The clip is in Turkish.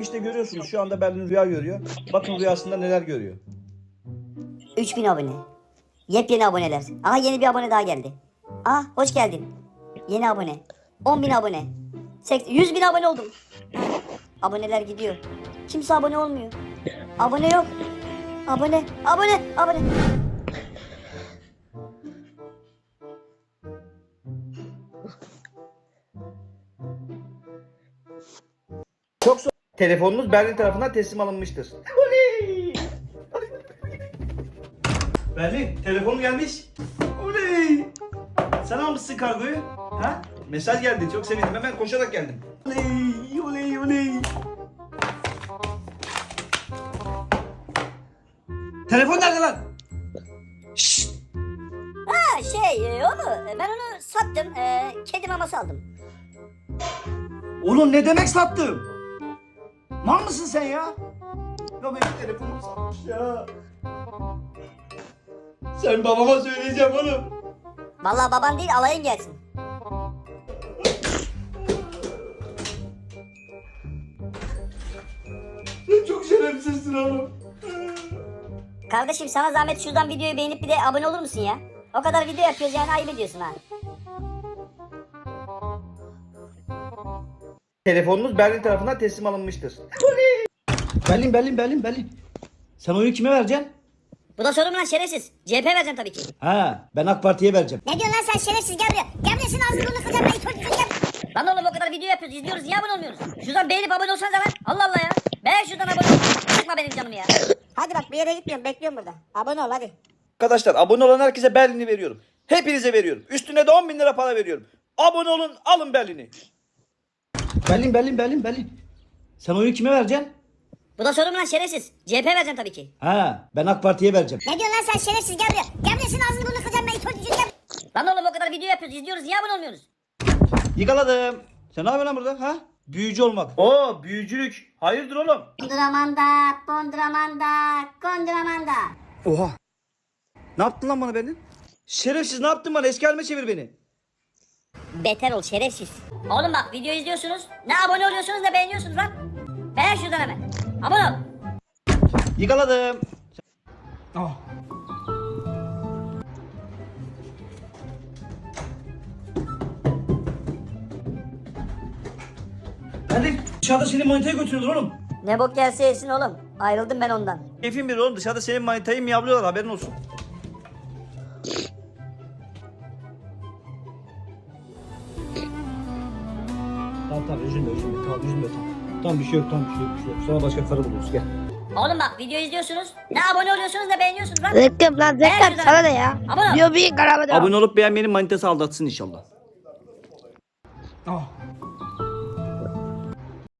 İşte görüyorsunuz şu anda Berlin rüya görüyor. Bakın rüyasında neler görüyor. 3000 abone. Yepyeni aboneler. Aha yeni bir abone daha geldi. Aha hoş geldin. Yeni abone. 10.000 abone. 80, 100 bin abone oldum. Aboneler gidiyor. Kimse abone olmuyor. Abone yok. Abone, abone, abone. Telefonunuz Berlin tarafından teslim alınmıştır. Oley! Berlin telefonum gelmiş. Oley! Sen almışsın kargoyu. Ha? Mesaj geldi. Çok sevindim. Hemen koşarak geldim. Oley! Oley! Oley! Telefon nerede lan? Şşt! Ha şey e, onu ben onu sattım. E, kedi maması aldım. Oğlum ne demek sattım? Mal mısın sen ya? Ya benim telefonum satmış ya. Sen babama söyleyeceğim oğlum. Vallahi baban değil alayın gelsin. Sen çok şerefsizsin oğlum. Kardeşim sana zahmet şuradan videoyu beğenip bir de abone olur musun ya? O kadar video yapıyoruz yani ayıp ediyorsun ha. Telefonunuz Berlin tarafından teslim alınmıştır. Berlin, Berlin, Berlin, Berlin. Sen oyunu kime vereceksin? Bu da sorum lan şerefsiz. CHP vereceğim tabii ki. Ha, ben AK Parti'ye vereceğim. Ne diyorsun lan sen şerefsiz gel buraya. Gel buraya senin ağzını burnunu kıracağım ben önce gel. Lan oğlum o kadar video yapıyoruz izliyoruz niye abone olmuyoruz? Şuradan beğenip abone olsanız lan. Allah Allah ya. Beğen şuradan abone ol. Sıkma benim canımı ya. Hadi bak bir yere gitmiyorum bekliyorum burada. Abone ol hadi. Arkadaşlar abone olan herkese Berlin'i veriyorum. Hepinize veriyorum. Üstüne de 10 bin lira para veriyorum. Abone olun, alın Berlin'i. Berlin, Berlin, Berlin, Berlin. Sen oyunu kime vereceksin? Bu da sorum lan şerefsiz. CHP vereceğim tabii ki. Ha, ben AK Parti'ye vereceğim. Ne diyorsun lan sen şerefsiz gel buraya. Gel buraya senin ağzını burnunu kıracağım ben ilk önce gel. Lan oğlum o kadar video yapıyoruz izliyoruz niye abone olmuyoruz? Yıkaladım. Sen ne yapıyorsun lan burada? Ha? Büyücü olmak. Oo, büyücülük. Hayırdır oğlum? Konduramanda, konduramanda, konduramanda. Oha. Ne yaptın lan bana Berlin? Şerefsiz ne yaptın bana? Eski halime çevir beni. Beter ol şerefsiz. Oğlum bak video izliyorsunuz. Ne abone oluyorsunuz ne beğeniyorsunuz lan. Beğen şuradan hemen. Abone ol. Yıkaladım. Ah. Berlin dışarıda senin manitayı götürüyorlar oğlum. Ne bok gelse yesin oğlum. Ayrıldım ben ondan. Keyfin bir oğlum dışarıda senin manitayı miyavlıyorlar haberin olsun. Tamam tamam üzülme üzülme tamam üzülme tamam. Tamam bir şey yok tamam bir şey yok bir şey yok. Sana başka karı buluruz gel. Oğlum bak video izliyorsunuz. Ne abone oluyorsunuz ne beğeniyorsunuz lan. Reklam lan reklam şuradan. sana ne ya? Abone ol. Diyor bir karabada. Abone olup beğenmenin manitası aldatsın inşallah. Ah.